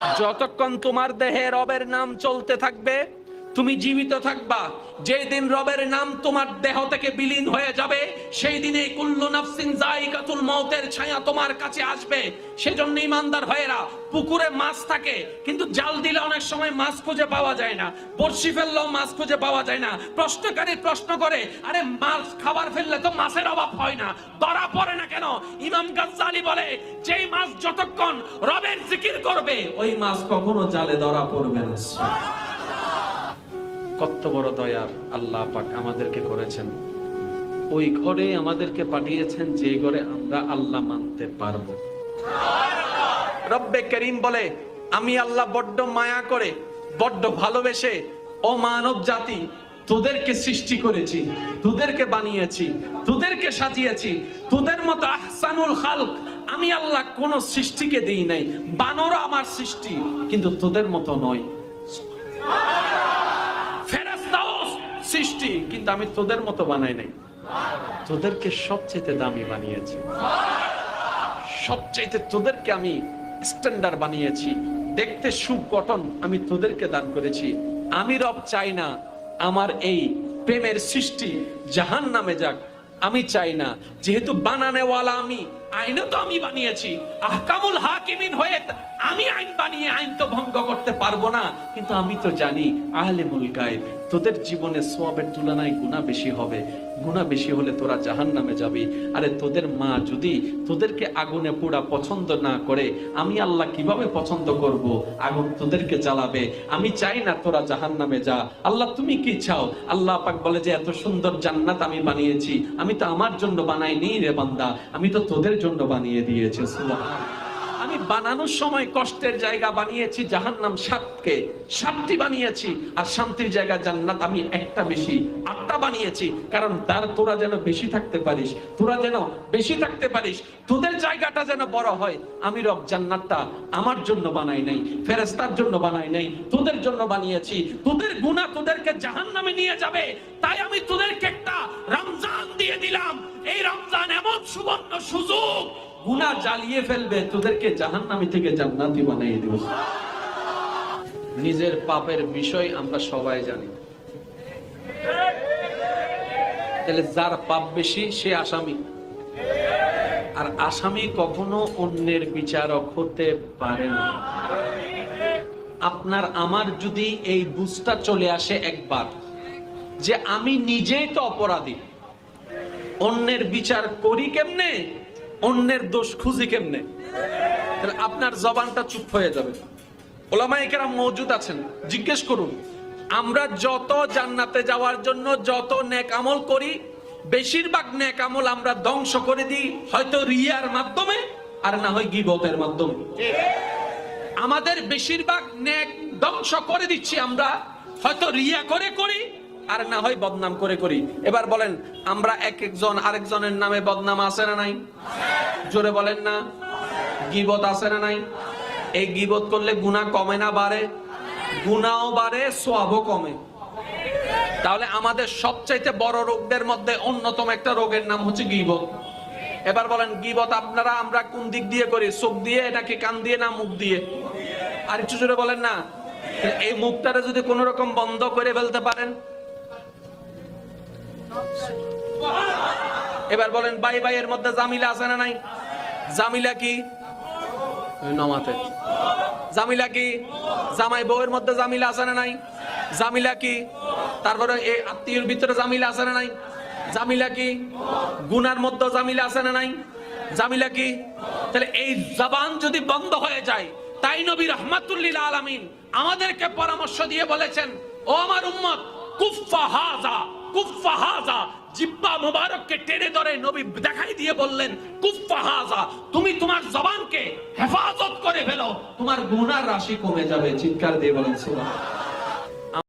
যতক্ষণ তোমার দেহে রবের নাম চলতে থাকবে তুমি জীবিত থাকবা। যেই দিন রবের নাম তোমার দেহ থেকে বিলীন হয়ে যাবে সেই দিনে কুল্লু নাফসিন ছায়া তোমার কাছে আসবে। সেজন্য ইমানদার পুকুরে মাছ থাকে, কিন্তু জাল দিলে অনেক সময় মাছ খুঁজে পাওয়া যায় না। ফেললেও মাছ খুঁজে পাওয়া যায় না। প্রশ্নকারী প্রশ্ন করে, আরে, মাছ, খাবার ফেললে তো মাছের অভাব হয় না, ধরা পড়ে না কেন? ইমাম গাজ্জালি বলে, যেই মাছ যতক্ষণ রবের জিকির করবে, ওই মাছ কখনো জালে ধরা পড়বে না। কত বড় দয়ার আল্লাহ পাক আমাদেরকে করেছেন। ওই ঘরে আমাদেরকে পাঠিয়েছেন, যে ঘরে আমরা আল্লাহ মানতে পারব। রব্বে করিম বলে, আমি আল্লাহ বড্ড মায়া করে, বড্ড ভালোবেসে ও মানব জাতি তোদেরকে সৃষ্টি করেছি, তোদেরকে বানিয়েছি, তোদেরকে সাজিয়েছি, তোদের মতো আহসানুল খালক আমি আল্লাহ কোন সৃষ্টিকে দিই নাই। বানরও আমার সৃষ্টি, কিন্তু তোদের মতো নয়। সৃষ্টি, কিন্তু আমি তোদের মতো বানাই নাই। তোদেরকে সবচেয়ে দামি বানিয়েছি। সবচাইতে তোদেরকে আমি স্ট্যান্ডার্ড বানিয়েছি। দেখতে সুগঠন আমি তোদেরকে দান করেছি। আমি রব চাই না আমার এই প্রেমের সৃষ্টি জাহান নামে যাক। আমি চাই না, যেহেতু বানানেওয়ালা আমি আইনও তো আমি বানিয়েছি। আহকামুল হাকিমিন হয়ে আমি আইন বানিয়ে আইন তো ভঙ্গ করতে পারব না। কিন্তু আমি তো জানি আহলে মুলকায় তোদের জীবনে সোয়াবের তুলনায় গুণা বেশি হবে। গুণা বেশি হলে তোরা জাহান নামে যাবি। আরে তোদের মা যদি তোদেরকে আগুনে পোড়া পছন্দ না করে, আমি আল্লাহ কীভাবে পছন্দ করব? আগুন তোদেরকে জ্বালাবে। আমি চাই না তোরা জাহান নামে যা। আল্লাহ, তুমি কি চাও? আল্লাহ পাক বলে যে, এত সুন্দর জান্নাত আমি বানিয়েছি। আমি তো আমার জন্য বানাইনি রে বান্দা। আমি তো তোদের জন্য বানিয়ে দিয়েছি। আমি বানানোর সময় কষ্টের জায়গা বানিয়েছি, জাহান্নাম সাতকে সাতটি বানিয়েছি, আর শান্তির জায়গা জান্নাত আমি একটা বেশি আটটা বানিয়েছি, কারণ তার তোরা যেন বেশি থাকতে পারিস, তোরা যেন বেশি থাকতে পারিস, তোদের জায়গাটা যেন বড় হয়, আমি রব জান্নাতটা আমার জন্য বানাই নাই ফেরেস্তার জন্য বানাই নাই, তোদের জন্য বানিয়েছি, তোদের গুণা তোদেরকে জাহান্নামে নিয়ে যাবে, তাই আমি তোদেরকে একটা রমজান দিয়ে দিলাম, এই রমজান এমন সুবর্ণ গুনাহ জ্বালিয়ে ফেলবে, তোদেরকে জাহান্নামি থেকে জান্নাতি বানিয়ে দেব। নিজের পাপের বিষয় আমরা সবাই জানি। তাহলে যার পাপ বেশি, সে আসামি। আর আসামি কখনো অন্যের বিচারক হতে পারে না। আপনার, আমার যদি এই বুঝটা চলে আসে একবার, যে আমি নিজেই তো অপরাধী, অন্যের বিচার করি কেমনে? অন্যের দোষ খুঁজি কেমনে? তাহলে আপনার জবানটা চুপ হয়ে যাবে। ওলামাইকেরা মজুদ আছেন, জিজ্ঞেস করুন, আমরা যত জান্নাতে যাওয়ার জন্য যত নেক আমল করি, বেশিরভাগ নেক আমল আমরা ধ্বংস করে দিই, হয়তো রিয়ার মাধ্যমে, আর না হয় গিবতের মাধ্যমে। আমাদের বেশিরভাগ নেক ধ্বংস করে দিচ্ছি আমরা, হয়তো রিয়া করে করি আর না হয় বদনাম করে করি। এবার বলেন, আমরা এক একজন আরেকজনের নামে বদনাম আছে না নাই? জোরে বলেন না। গিবত আছে না নাই? এই গিবত করলে গুণা কমে না বাড়ে? গুণাও বাড়ে, সোয়াবও কমে। তাহলে আমাদের সবচাইতে বড় রোগদের মধ্যে অন্যতম একটা রোগের নাম হচ্ছে গিবত। এবার বলেন, গিবত আপনারা, আমরা কোন দিক দিয়ে করি? চোখ দিয়ে, নাকি কান দিয়ে, না মুখ দিয়ে? আর একটু জোরে বলেন না। এই মুখটারে যদি কোন রকম বন্ধ করে ফেলতে পারেন এবার বলেন, বাই বাই এর মধ্যে জামিলা আছে না নাই? জামিলা কি? নমাতে। জামিলা কি? জামাই বউয়ের মধ্যে জামিলা আছে না নাই? জামিলা কি? তারপরে এই আত্মীয়ের ভিতরে জামিলা আছে না নাই? জামিলা কি? গুনার মধ্যে জামিলা আছে না নাই? জামিলা কি? তাহলে এই জবান যদি বন্ধ হয়ে যায়, তাই নবী রহমাতুল্লিল আলামিন আমাদেরকে পরামর্শ দিয়ে বলেছেন, ও আমার উম্মত, কুফফা হাজা কুফফা হাজা, জিব্বা মুবারককে টেনে ধরে নবী দেখাই দিয়ে বললেন, কুফফা হাজা, তুমি তোমার জবানকে হেফাজত করে ফেলো, তোমার গুনার রাশি কমে যাবে, চিৎকার দিয়ে বলেন সুবহানাল্লাহ।